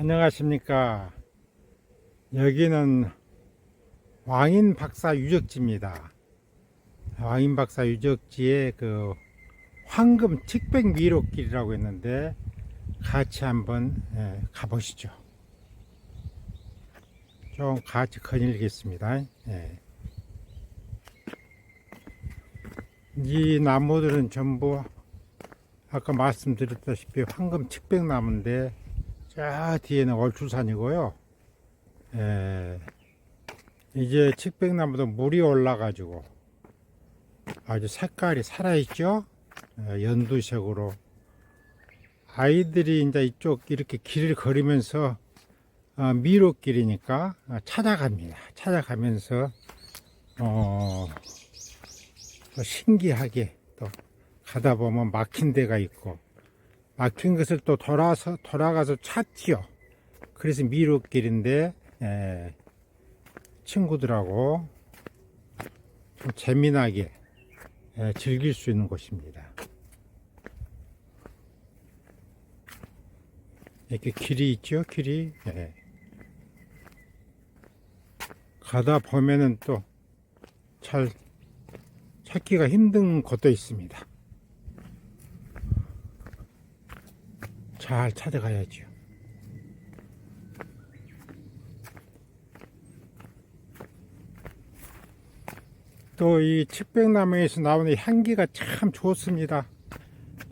안녕하십니까. 여기는 왕인 박사 유적지입니다. 왕인 박사 유적지에 그 황금 측백 미로길이라고 했는데 같이 한번 예, 가보시죠. 좀 같이 거닐겠습니다. 예. 이 나무들은 전부 아까 말씀드렸다시피 황금 측백나무인데 저 뒤에는 얼추산이고요. 예, 이제 측백나무도 물이 올라 가지고 아주 색깔이 살아있죠. 예, 연두색으로 아이들이 이제 이쪽 이렇게 길을 걸으면서 어, 미로길이니까 어, 찾아갑니다. 찾아가면서 어, 또 신기하게 또 가다 보면 막힌 데가 있고 막힌 것을 또 돌아서 돌아가서 찾지요. 그래서 미로길인데 에, 친구들하고 좀 재미나게 에, 즐길 수 있는 곳입니다. 이렇게 길이 있죠, 길이. 예. 가다 보면은 또 잘 찾기가 힘든 곳도 있습니다. 잘 찾아가야죠. 또이 측백나무에서 나오는 향기가 참 좋습니다.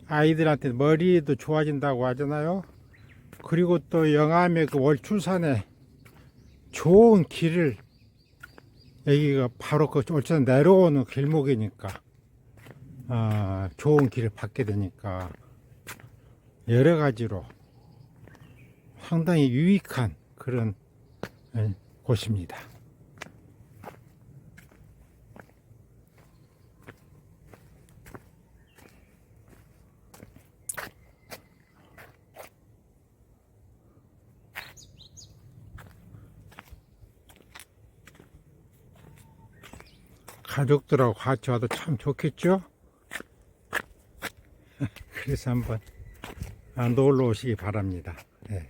아이들한테 머리도 좋아진다고 하잖아요. 그리고 또 영암의 그 월출산에 좋은 길을 여기가 바로 그 월출산 내려오는 길목이니까 아, 좋은 길을 받게 되니까 여러 가지로 상당히 유익한 그런 예, 곳입니다. 가족들하고 같이 와도 참 좋겠죠? 그래서 한번 아, 놀러 네. 오시기 바랍니다. 네.